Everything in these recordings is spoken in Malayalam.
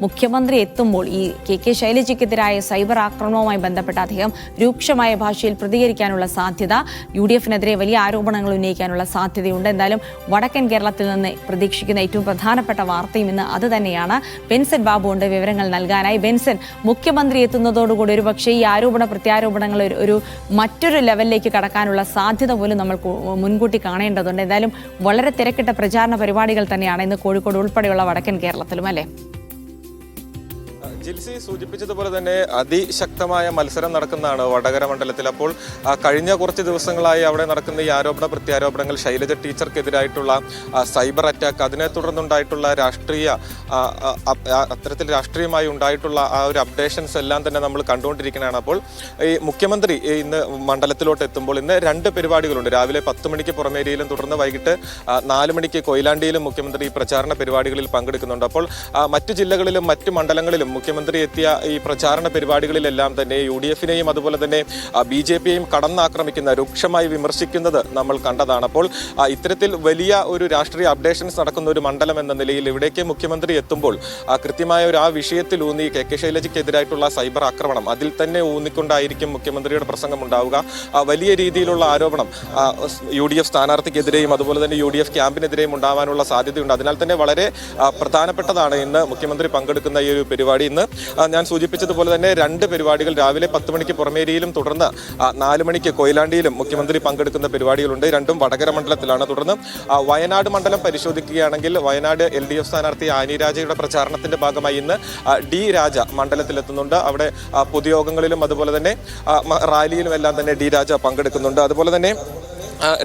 മുഖ്യമന്ത്രി എത്തുമ്പോൾ ഈ കെ കെ ശൈലജയ്ക്കെതിരായ സൈബർ ആക്രമണവുമായി ബന്ധപ്പെട്ട അദ്ദേഹം രൂക്ഷമായ ഭാഷയിൽ പ്രതികരിക്കാനുള്ള സാധ്യത യു ഡി എഫിനെതിരെ വലിയ ആരോപണങ്ങൾ ഉന്നയിക്കാനുള്ള സാധ്യതയുണ്ട്. എന്തായാലും വടക്കൻ കേരളത്തിൽ നിന്ന് പ്രതീക്ഷിക്കുന്ന ഏറ്റവും പ്രധാനപ്പെട്ട വാർത്തയും ഇന്ന് അത് തന്നെയാണ്. ബെൻസൻ ബാബുണ്ട് വിവരങ്ങൾ നൽകാനായി. ബെൻസൻ മുഖ്യമന്ത്രി എത്തുന്നതോടുകൂടി ഒരു പക്ഷേ ഈ ആരോപണ പ്രത്യാരോപണങ്ങൾ ഒരു- മറ്റൊരു ലെവലിലേക്ക് കടക്കാനുള്ള സാധ്യത പോലും നമ്മൾ മുൻകൂട്ടി കാണേണ്ടതുണ്ട്. എന്തായാലും വളരെ തിരക്കിട്ട പ്രചാരണ പരിപാടികൾ തന്നെയാണ് ഇന്ന് കോഴിക്കോട് ഉൾപ്പെടെയുള്ള വടക്കൻ കേരളത്തിലും അല്ലേ? ജിൽസി സൂചിപ്പിച്ചതുപോലെ തന്നെ അതിശക്തമായ മത്സരം നടക്കുന്നതാണ് വടകര മണ്ഡലത്തിൽ. അപ്പോൾ കഴിഞ്ഞ കുറച്ച് ദിവസങ്ങളായി അവിടെ നടക്കുന്ന ഈ ആരോപണ പ്രത്യാരോപണങ്ങൾ ശൈലജ ടീച്ചർക്കെതിരായിട്ടുള്ള സൈബർ അറ്റാക്ക് അതിനെ തുടർന്നുണ്ടായിട്ടുള്ള രാഷ്ട്രീയ അത്തരത്തിൽ രാഷ്ട്രീയമായി ഉണ്ടായിട്ടുള്ള ആ ഒരു അപ്ഡേഷൻസ് എല്ലാം തന്നെ നമ്മൾ കണ്ടുകൊണ്ടിരിക്കുന്നതാണ് അപ്പോൾ ഈ മുഖ്യമന്ത്രി ഇന്ന് മണ്ഡലത്തിലോട്ട് എത്തുമ്പോൾ ഇന്ന് രണ്ട് പരിപാടികളുണ്ട്. രാവിലെ പത്ത് മണിക്ക് പുറമേരിയിലും തുടർന്ന് വൈകിട്ട് നാല് മണിക്ക് കൊയിലാണ്ടിയിലും മുഖ്യമന്ത്രി പ്രചാരണ പരിപാടികളിൽ പങ്കെടുക്കുന്നുണ്ട്. അപ്പോൾ മറ്റു ജില്ലകളിലും മറ്റു മണ്ഡലങ്ങളിലും മുഖ്യമന്ത്രി എത്തിയ ഈ പ്രചാരണ പരിപാടികളിലെല്ലാം തന്നെ യു ഡി എഫിനെയും അതുപോലെ തന്നെ ബി ജെ പിയെയും കടന്നാക്രമിക്കുന്ന രൂക്ഷമായി വിമർശിക്കുന്നത് നമ്മൾ കണ്ടതാണ്. അപ്പോൾ ഇത്തരത്തിൽ വലിയ ഒരു രാഷ്ട്രീയ അപ്ഡേഷൻസ് നടക്കുന്ന ഒരു മണ്ഡലം എന്ന നിലയിൽ ഇവിടേക്ക് മുഖ്യമന്ത്രി എത്തുമ്പോൾ കൃത്യമായ ഒരു ആ വിഷയത്തിൽ ഊന്നി കെ കെ ശൈലജയ്ക്കെതിരായിട്ടുള്ള സൈബർ ആക്രമണം അതിൽ തന്നെ ഊന്നിക്കൊണ്ടായിരിക്കും മുഖ്യമന്ത്രിയുടെ പ്രസംഗം ഉണ്ടാവുക. വലിയ രീതിയിലുള്ള ആരോപണം യു ഡി എഫ് സ്ഥാനാർത്ഥിക്കെതിരെയും അതുപോലെ തന്നെ യു ഡി എഫ് ക്യാമ്പിനെതിരെയും ഉണ്ടാവാനുള്ള സാധ്യതയുണ്ട്. അതിനാൽ തന്നെ വളരെ പ്രധാനപ്പെട്ടതാണ് ഇന്ന് മുഖ്യമന്ത്രി പങ്കെടുക്കുന്ന ഈ ഒരു പരിപാടി. ഇന്ന് ഞാൻ സൂചിപ്പിച്ചതുപോലെ തന്നെ രണ്ട് പരിപാടികൾ രാവിലെ പത്ത് മണിക്ക് പുറമേരിയിലും തുടർന്ന് നാല് മണിക്ക് കൊയിലാണ്ടിയിലും മുഖ്യമന്ത്രി പങ്കെടുക്കുന്ന പരിപാടികളുണ്ട്. രണ്ടും വടകര മണ്ഡലത്തിലാണ് തുടർന്ന്. വയനാട് മണ്ഡലം പരിശോധിക്കുകയാണെങ്കിൽ വയനാട് എൽ ഡി എഫ് സ്ഥാനാർത്ഥി ആനി രാജയുടെ പ്രചാരണത്തിന്റെ ഭാഗമായി ഇന്ന് ഡി രാജ മണ്ഡലത്തിലെത്തുന്നുണ്ട്. അവിടെ പൊതുയോഗങ്ങളിലും അതുപോലെ തന്നെ റാലിയിലും എല്ലാം തന്നെ ഡി രാജ പങ്കെടുക്കുന്നുണ്ട്. അതുപോലെ തന്നെ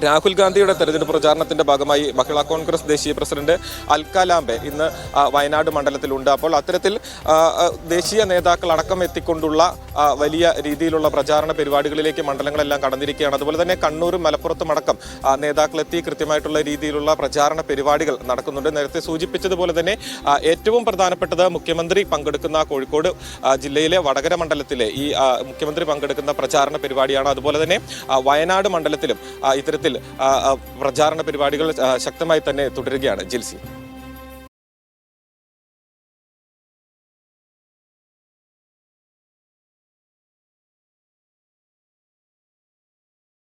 രാഹുൽ ഗാന്ധിയുടെ തെരഞ്ഞെടുപ്പ് പ്രചാരണത്തിന്റെ ഭാഗമായി മഹിളാ കോൺഗ്രസ് ദേശീയ പ്രസിഡന്റ് അൽക്കാലാംബെ ഇന്ന് വയനാട് മണ്ഡലത്തിലുണ്ട്. അപ്പോൾ അത്തരത്തിൽ ദേശീയ നേതാക്കൾ അടക്കം എത്തിക്കൊണ്ടുള്ള വലിയ രീതിയിലുള്ള പ്രചാരണ പരിപാടികളിലേക്ക് മണ്ഡലങ്ങളെല്ലാം കടന്നിരിക്കുകയാണ്. അതുപോലെ തന്നെ കണ്ണൂരും മലപ്പുറത്തും അടക്കം നേതാക്കളെത്തി കൃത്യമായിട്ടുള്ള രീതിയിലുള്ള പ്രചാരണ പരിപാടികൾ നടക്കുന്നുണ്ട്. നേരത്തെ സൂചിപ്പിച്ചതുപോലെ തന്നെ ഏറ്റവും പ്രധാനപ്പെട്ടത് മുഖ്യമന്ത്രി പങ്കെടുക്കുന്ന കോഴിക്കോട് ജില്ലയിലെ വടകര മണ്ഡലത്തിലെ ഈ മുഖ്യമന്ത്രി പങ്കെടുക്കുന്ന പ്രചാരണ പരിപാടിയാണ്. അതുപോലെ തന്നെ വയനാട് മണ്ഡലത്തിലും ഇത്തരത്തിൽ പ്രചാരണ പരിപാടികൾ ശക്തമായി തന്നെ തുടരുകയാണ് ജിൽസി.